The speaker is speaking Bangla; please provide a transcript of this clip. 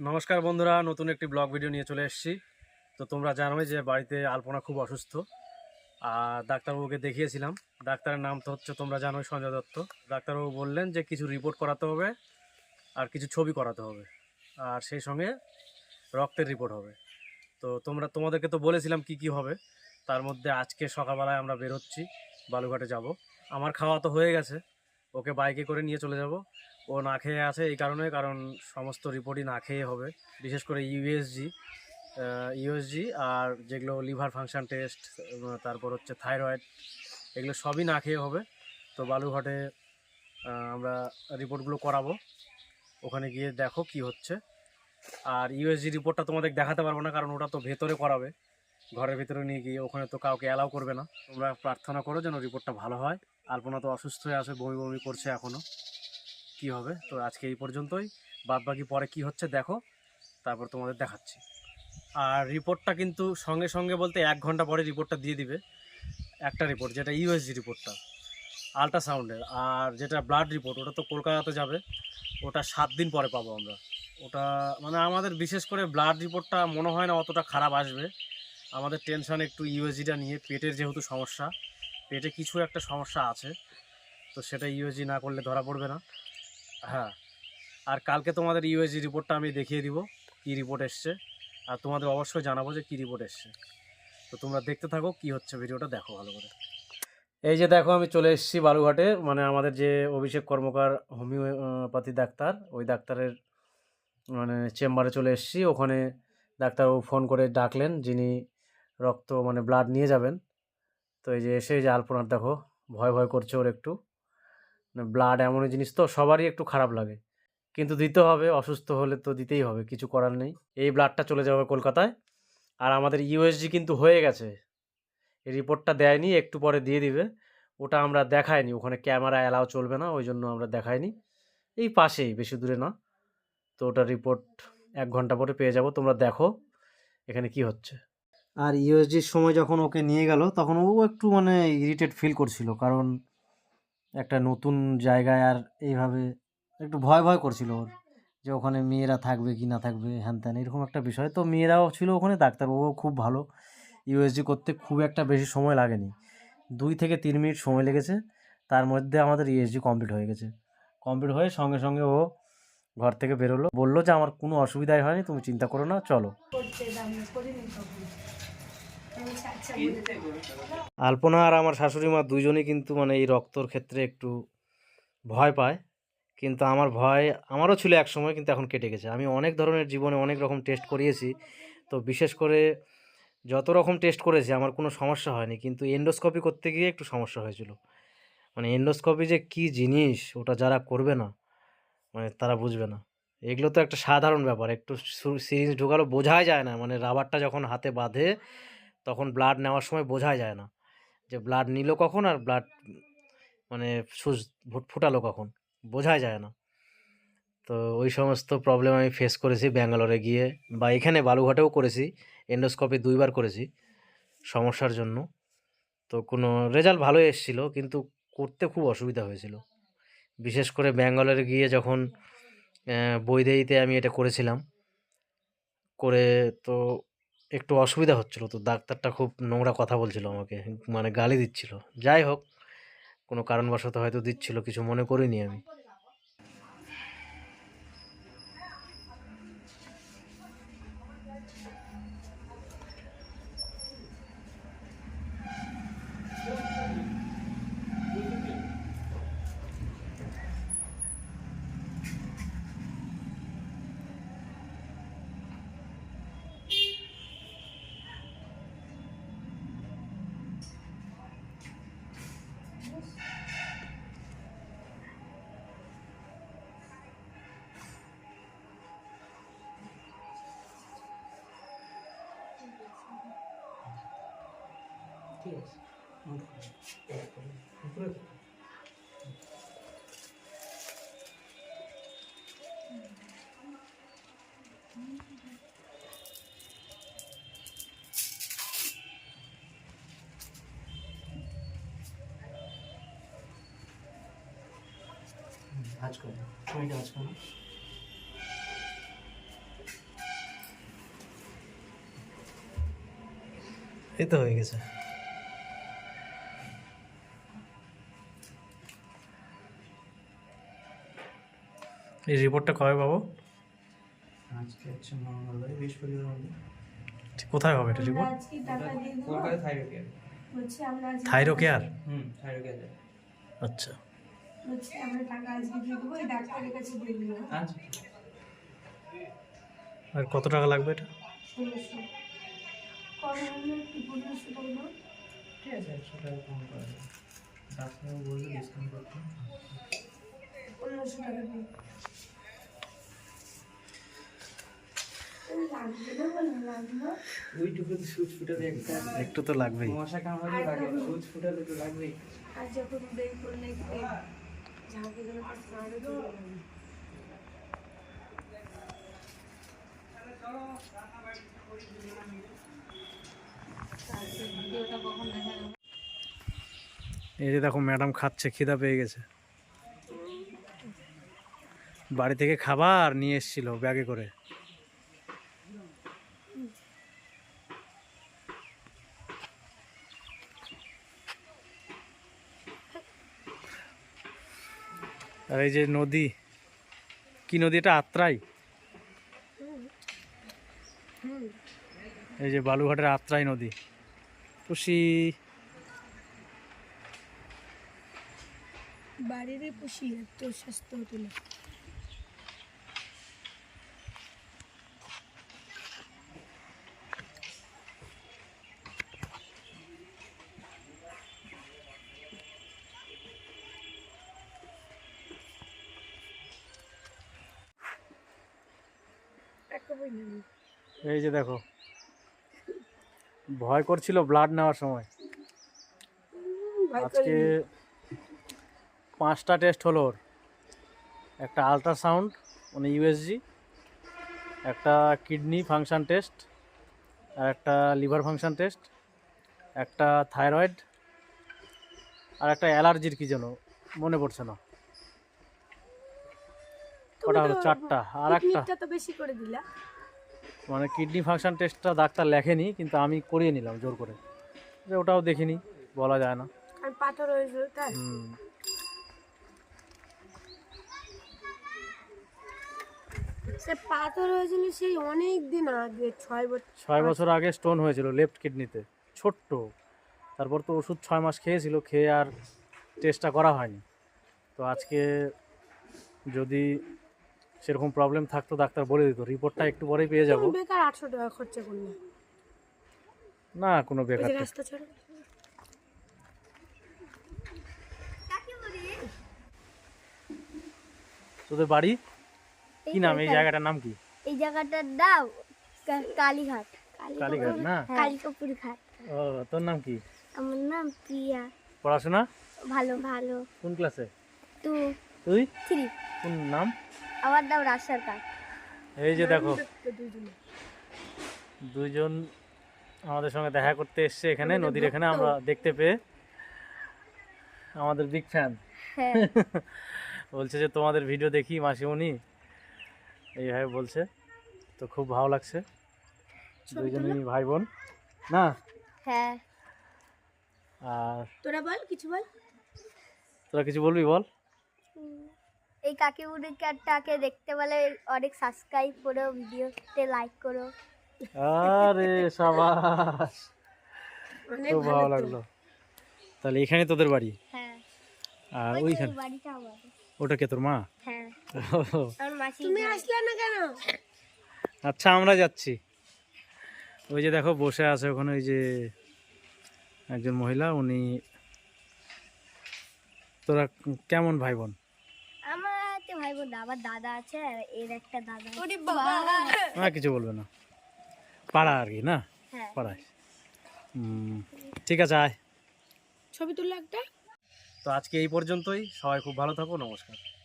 নমস্কার বন্ধুরা, নতুন একটি ব্লগ ভিডিও নিয়ে চলে এসেছি। তো তোমরা জানোই যে বাড়িতে আলপনা খুব অসুস্থ। আর ডাক্তারবাবুকে দেখিয়েছিলাম। ডাক্তারের নাম তো হচ্ছে, তোমরা জানোই, সঞ্জয় দত্ত। ডাক্তারবাবু বললেন যে কিছু রিপোর্ট করাতে হবে আর কিছু ছবি করাতে হবে। আর সেই সঙ্গে রক্তের রিপোর্ট হবে। তো তোমরা, তোমাদেরকে তো বলেছিলাম কি কি হবে। তার মধ্যে আজকে সকালবেলায় আমরা বেরোচ্ছি, বালুঘাটে যাব। আমার খাওয়া তো হয়ে গেছে। ওকে বাইকে করে নিয়ে চলে যাব। ও না খেয়ে আছে এই কারণে, কারণ সমস্ত রিপোর্টই না খেয়ে হবে। বিশেষ করে ইউএসজি ইউএসজি আর যেগুলো লিভার ফাংশান টেস্ট তারপর হচ্ছে থাইরয়েড, এগুলো সবই না খেয়ে হবে। তো বালুঘাটে আমরা রিপোর্টগুলো করাবো। ওখানে গিয়ে দেখো কি হচ্ছে। আর ইউএসজি রিপোর্টটা তোমাদের দেখাতে পারব না, কারণ ওটা তো ভেতরে করাবে। ঘরের ভেতরে নিয়ে গিয়ে ওখানে তো কাউকে অ্যালাউ করবে না। তোমরা প্রার্থনা করো যেন রিপোর্টটা ভালো হয়। আলপনা তো অসুস্থ হয়ে আছে, বমি বমি করছে এখনও কি হবে? তো আজকে এই পর্যন্তই। বাদ বাকি পরে কি হচ্ছে দেখো, তারপর তোমাদের দেখাচ্ছি। আর রিপোর্টটা কিন্তু সঙ্গে সঙ্গে বলতে এক ঘণ্টা পরে রিপোর্টটা দিয়ে দিবে। একটা রিপোর্ট যেটা ইউএসজি রিপোর্টটা আল্ট্রাসাউন্ডের আর যেটা ব্লাড রিপোর্ট ওটা তো কলকাতাতে যাবে। ওটা সাত দিন পরে পাবো আমরা। ওটা মানে আমাদের বিশেষ করে ব্লাড রিপোর্টটা মনে হয় না অতটা খারাপ আসবে। আমাদের টেনশন একটু ইউএসজিটা নিয়ে, পেটের যেহেতু সমস্যা, পেটে কিছু একটা সমস্যা আছে, তো সেটা ইউএসজি না করলে ধরা পড়বে না। হ্যাঁ। আর কালকে তোমাদের ইউএসজি রিপোর্টটা আমি দেখিয়ে দিব, কী রিপোর্ট এসছে। আর তোমাদের অবশ্যই জানাব যে কী রিপোর্ট এসছে। তো তোমরা দেখতে থাকো কি হচ্ছে ভিডিওটা, দেখো ভালো করে। এই যে দেখো, আমি চলে এসেছি বালুঘাটে মানে আমাদের যে অভিষেক কর্মকার, হোমিওপ্যাথি ডাক্তার, ওই ডাক্তারের মানে চেম্বারে চলে এসেছি। ওখানে ডাক্তারবাবু ফোন করে ডাকলেন, যিনি রক্ত মানে ব্লাড নিয়ে যাবেন। তো এই যে এসে যে আলপনার দেখো, ভয় ভয় করছে ওর একটু। ব্লাড এমনই জিনিস তো, সবারই একটু খারাপ লাগে। কিন্তু দিতে হবে, অসুস্থ হলে তো দিতেই হবে, কিছু করার নেই। এই ব্লাডটা চলে যাবে কলকাতায়। আর আমাদের ইউএসজি কিন্তু হয়ে গেছে। এই রিপোর্টটা দেয়নি, একটু পরে দিয়ে দিবে। ওটা আমরা দেখাইনি, ওখানে ক্যামেরা অ্যালাও চলবে না, ওই জন্য আমরা দেখাইনি। এই পাশেই, বেশি দূরে না। তো ওটা রিপোর্ট এক ঘণ্টা পরে পেয়ে যাব, তোমরা দেখো এখানে কি হচ্ছে। আর ইউএসজির সময় যখন ওকে নিয়ে গেল, তখন ও একটু মানে ইরিটেট ফিল করছিল। কারণ একটা নতুন জায়গায় আর এইভাবে একটু ভয় ভয় করছিল ওর যে ওখানে মেয়েরা থাকবে কি না থাকবে, হ্যান ত্যান, এরকম একটা বিষয়। তো মেয়েরাও ছিল ওখানে, ডাক্তারবাবুও খুব ভালো। ইউএসজি করতে খুব একটা বেশি সময় লাগেনি। দুই থেকে তিন মিনিট সময় লেগেছে। তার মধ্যে আমাদের ইউএসজি কমপ্লিট হয়ে গেছে। কমপ্লিট হয়ে সঙ্গে সঙ্গে ও ঘর থেকে বেরোলো। বলল যে, আমার কোনো অসুবিধাই হয়নি, তুমি চিন্তা করো না, চলো। আলপনা আর আমার শাশুড়ি মা দুজনেই কিন্তু মানে এই রক্তর ক্ষেত্রে একটু ভয় পায়। কিন্তু আমার ভয়, আমারও ছিল এক সময়, কিন্তু এখন কেটে গেছে। আমি অনেক ধরনের জীবনে অনেক রকম টেস্ট করিয়েছি। তো বিশেষ করে যত রকম টেস্ট করেছি, আমার কোনো সমস্যা হয়নি। কিন্তু এন্ডোস্কপি করতে গিয়ে একটু সমস্যা হয়েছিল। মানে এন্ডোস্কপি যে কী জিনিস, ওটা যারা করবে না মানে তারা বুঝবে না। এগুলো তো একটা সাধারণ ব্যাপার। একটু সিরিঞ্জ ঢোকালো, বোঝাই যায় না। মানে রাবারটা যখন হাতে বাঁধে তখন ব্লাড নেওয়ার সময় বোঝাই যায় না। যে ব্লাড নিল কখন আর ব্লাড মানে ভুট- ফুটালো কখন? বোঝাই যায় না। তো ওই সমস্ত প্রবলেম আমি ফেস করেছি ব্যাঙ্গালোরে গিয়ে বা এখানে বালুঘাটেও করেছি। এন্ডোস্কপি দুইবার করেছি সমস্যার জন্য। তো কোনো রেজাল্ট ভালোই এসেছিল কিন্তু করতে খুব অসুবিধা হয়েছিল। বিশেষ করে ব্যাঙ্গালোরে গিয়ে যখন বৈদেহিতে আমি এটা করেছিলাম। করে তো একটু অসুবিধা হচ্ছিল তো ডাক্তারটা খুব নোংরা কথা বলছিল আমাকে মানে গালি দিচ্ছিল। যাই হোক, কোনো কারণবশত হয়তো দিচ্ছিল, কিছু মনে করিনি আমি। Yes. Okay. আজকাল সময়টা আজকাল এই তো হয়ে গেছে এই রিপোর্টটা কবে পাবো? আজকে হচ্ছে মঙ্গলবার বৃহস্পতিবার কোথায় হবে এটা রিপোর্ট বলছি আমরা থাইরো কেয়ার? হুম আচ্ছা। বলছি আমরা টাকা আজকে দিয়ে দেবো এই ডাক্তারের কাছে দিয়ে দিবো। আচ্ছা। আর কত টাকা লাগবে এটা। ঠিক আছে একশো টাকা কম করা যাবে বলল ডিসকাউন্ট করতে। পনেরোশো টাকা দিই লাগবে না বলে লাগবে না। ওইটুকু তো সুচ ফুটালে একটা একটু তো লাগবেই। মশা কামড়ালে লাগে সুচ ফুটালে তো লাগবেই। আর যখন বের করলে ঝাঁকে গেলে তো স্নানও চলে যাবে। এই যে দেখো ম্যাডাম খাচ্ছে খিদা পেয়ে গেছে। বাড়ি থেকে খাবার নিয়ে এসেছিল ব্যাগে করে। আর এই যে নদী, কি নদী এটা? আত্রাই? এই যে বালুঘাটের আত্রাই নদী। খুশি বাড়িরই পুষি এত স্বাস্থ্য এই যে দেখো। ভয় করছিল ব্লাড নেওয়ার সময়। আজকে পাঁচটা টেস্ট হলো ওর। একটা আলট্রাসাউন্ড মানে ইউএসজি একটা কিডনি ফাংশান টেস্ট আর একটা লিভার ফাংশান টেস্ট একটা থাইরয়েড আর একটা অ্যালার্জির কি যেন মনে পড়ছে না। কটা হলো? চারটা। আর একটা তো বেশি করে দিলা। মানে কিডনি ফাংশন টেস্টটা ডাক্তার লেখেনি কিন্তু আমি করিয়ে নিলাম জোর করে। যে ওটাও দেখিনি বলা যায় না। পাথর হয়েছিল তাই? সে পাথর হয়েছিল সেই অনেক দিন আগে ছয় বছর ছয় বছর আগে স্টোন হয়েছিল লেফট কিডনিতে ছোট্ট। তারপর তো ওষুধ ছয় মাস খেয়েছিল খেয়ে আর টেস্টটা করা হয়নি। তো আজকে যদি সেরকম প্রবলেম থাকতো ডাক্তার বলে দিত রিপোর্টটা একটু পরেই পেয়ে যাব। বেকার আটশো টাকা খরচা করলে? না কোনো বেকার রাস্তা ছাড়া। তোদের বাড়ি? কি নাম? এই জায়গাটার নাম কি? এই জায়গাটার নাম কালীঘাট। কালীঘাট না? কালিকাপুর ঘাট ও তোর নাম কি? আমার নাম প্রিয়া। পড়াশোনা? ভালো ভালো। কোন ক্লাসে টু তুই? থ্রি। কোন নাম? আমার নাম রাস্তার কাঠ এই যে দেখো। দুইজনে দুইজন আমাদের সঙ্গে দেখা করতে এসছে এখানে নদীর এখানে আমরা দেখতে পেয়ে আমাদের বিগ ফ্যান হ্যাঁ। বলছে যে তোমাদের ভিডিও দেখি মাসিমণি। এইভাবে বলছে। তো খুব ভালো লাগছে। দুইজনই ভাই বোন না? হ্যাঁ। আর তোরা বল কিছু বল। তোরা কিছু বলবি বল। এই কাকিমুড়িটাকে দেখতে বলে অনেক সাবস্ক্রাইব করো ভিডিওতে লাইক করো। আরে সাবাস। অনেক খুব ভালো লাগল। তাহলে এখানে তোদের বাড়ি? হ্যাঁ। আর ওইখানে? বাড়িটা আমার। ওটা কে তোর মা? হ্যাঁ। আমার মাসি তুমি আসলে না কেন? আচ্ছা আমরা যাচ্ছি। ওই যে দেখো বসে আছে ওখানে ওই যে একজন মহিলা। উনি তোরা কেমন ভাই বোন আমার আছে ভাই বোন না, আমার দাদা আছে এর একটা দাদা। হ্যাঁ কিছু বলবে না। পাড়া আর কি না? হ্যাঁ। পাড়ায়। হুম, ঠিক আছে আয়। ছবি তুললে একটা? তো আজকে এই পর্যন্তই। সবাই খুব ভালো থাকো নমস্কার।